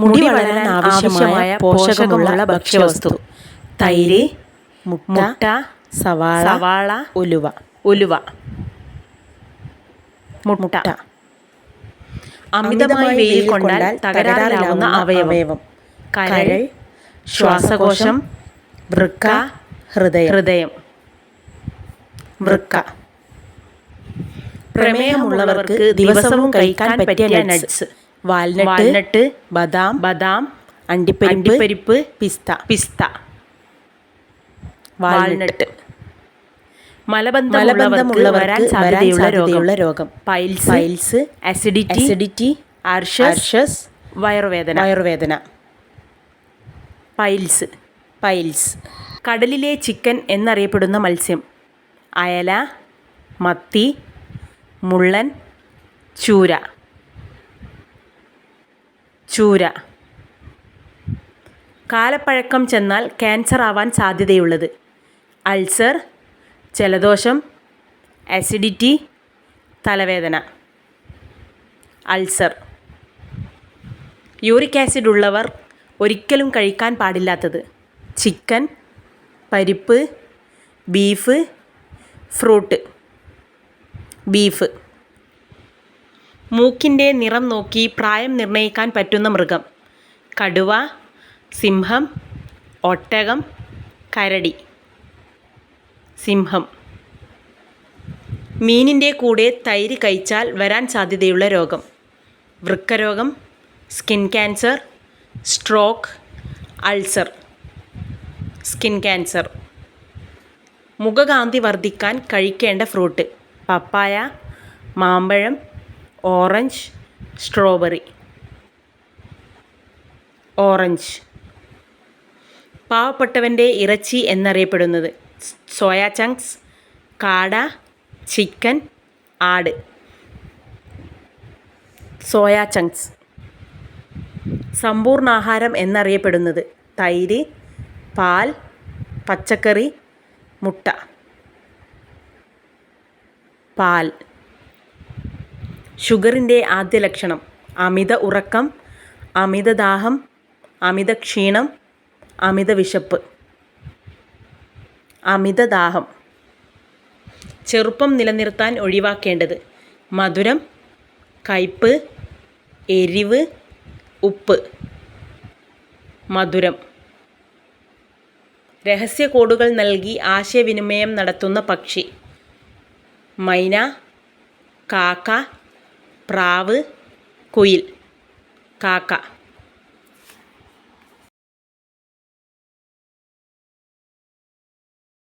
മുടി വളരാൻ ആവശ്യമായ പോഷകമുള്ള ഭക്ഷ്യവസ്തു. തൈര് മുട്ട സവാള സവാള ഉലുവ. ഉലുവ. മുട്ട. അമിതമായി വെയിൽ കൊണ്ടാൽ തകരാറിലാവുന്ന അവയവം. കരൾ ശ്വാസകോശം വൃക്ക ഹൃദയം ഹൃദയം. വൃക്ക. പ്രമേഹമുള്ളവർക്ക് ദിവസവും കഴിക്കാൻ പറ്റിയ നട്ട്സ്. വാൽനട്ട് വാൽനട്ട് ബദാം ബദാം അണ്ടിപ്പരിപ്പ് അണ്ടിപ്പരിപ്പ് പിസ്ത. പിസ്ത. വാൽനട്ട്. മലബന്ധമുള്ളവർക്ക് വരാൻ സാധ്യതയുള്ള രോഗം. പൈൽസ് പൈൽസ് അസിഡിറ്റി അസിഡിറ്റി അർഷസ് വയറുവേദന. വയറുവേദന. പൈൽസ്. പൈൽസ്. കടലിലെ ചിക്കൻ എന്നറിയപ്പെടുന്ന മത്സ്യം. അയല മത്തി മുള്ളൻ ചൂര. ചൂര. കാലപ്പഴക്കം ചെന്നാൽ ക്യാൻസർ ആവാൻ സാധ്യതയുള്ളത്. അൾസർ ജലദോഷം അസിഡിറ്റി തലവേദന. അൾസർ. യൂറിക് ആസിഡ് ഉള്ളവർ ഒരിക്കലും കഴിക്കാൻ പാടില്ലാത്തത്. ചിക്കൻ പരിപ്പ് ബീഫ് ഫ്രൂട്ട്. ബീഫ്. മൂക്കിന്റെ നിറം നോക്കി പ്രായം നിർണയിക്കാൻ പറ്റുന്ന മൃഗം. കടുവ സിംഹം ഒട്ടകം കരടി. സിംഹം. മീനിന്റെ കൂടെ തൈര് കഴിച്ചാൽ വരാൻ സാധ്യതയുള്ള രോഗം. വൃക്കരോഗം skin cancer stroke ulcer. Skin cancer. മുഖകാന്തി വർദ്ധിക്കാൻ കഴിക്കേണ്ട ഫ്രൂട്ട്. പപ്പായ മാമ്പഴം ഓറഞ്ച് സ്ട്രോബെറി. ഓറഞ്ച്. പാവപ്പെട്ടവന്റെ ഇറച്ചി എന്നറിയപ്പെടുന്നത് സോയാ ചങ്ക്സ് കാട ചിക്കൻ ആട്. Soya chunks. സമ്പൂർണാഹാരം എന്നറിയപ്പെടുന്നത് തൈര് പാൽ പച്ചക്കറി മുട്ട. പാൽ. ഷുഗറിന്റെ ആദ്യ ലക്ഷണം. അമിത ഉറക്കം അമിത ദാഹം അമിത ക്ഷീണം അമിത വിശപ്പ്. അമിത ദാഹം. ചെറുപ്പം നിലനിർത്താൻ ഒഴിവാക്കേണ്ടത് മധുരം കയ്പ് എരിവ് ഉപ്പ്. മധുരം. രഹസ്യ കോഡുകൾ നൽകി ആശയവിനിമയം നടത്തുന്ന പക്ഷി. മൈന കാക്ക பிராவு குயில் காக்கா